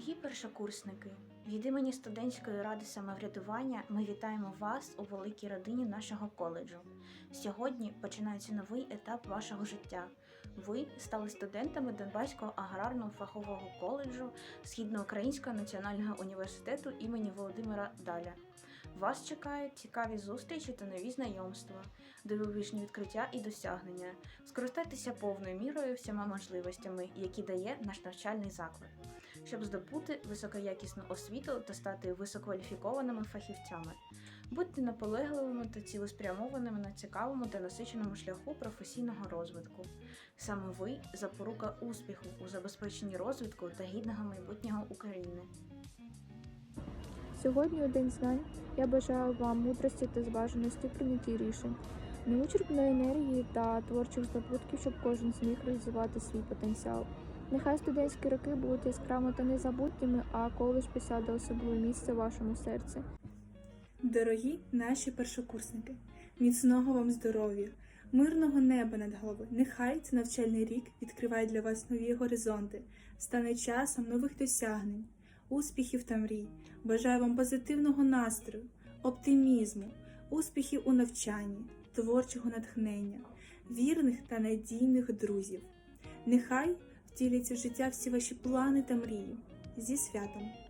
Дорогі першокурсники, від імені студентської ради самоврядування ми вітаємо вас у великій родині нашого коледжу. Сьогодні починається новий етап вашого життя. Ви стали студентами Донбаського аграрного фахового коледжу Східноукраїнського національного університету імені Володимира Даля. Вас чекають цікаві зустрічі та нові знайомства, дивовижні відкриття і досягнення. Скористайтеся повною мірою всіма можливостями, які дає наш навчальний заклад щоб здобути високоякісну освіту та стати висококваліфікованими фахівцями. Будьте наполегливими та цілеспрямованими на цікавому та насиченому шляху професійного розвитку. Саме ви запорука успіху у забезпеченні розвитку та гідного майбутнього України. Сьогодні у День знань я бажаю вам мудрості та зваженості в прийнятті рішень, невичерпної енергії та творчих здобутків, щоб кожен зміг реалізувати свій потенціал. Нехай студентські роки будуть яскравими та незабутніми, а коледж посяде особливе місце в вашому серці. Дорогі наші першокурсники, міцного вам здоров'я, мирного неба над головою. Нехай цей навчальний рік відкриває для вас нові горизонти, стане часом нових досягнень, успіхів та мрій. Бажаю вам позитивного настрою, оптимізму, успіхів у навчанні, творчого натхнення, вірних та надійних друзів. Нехай втіляться в життя всі ваші плани та мрії. Зі святом!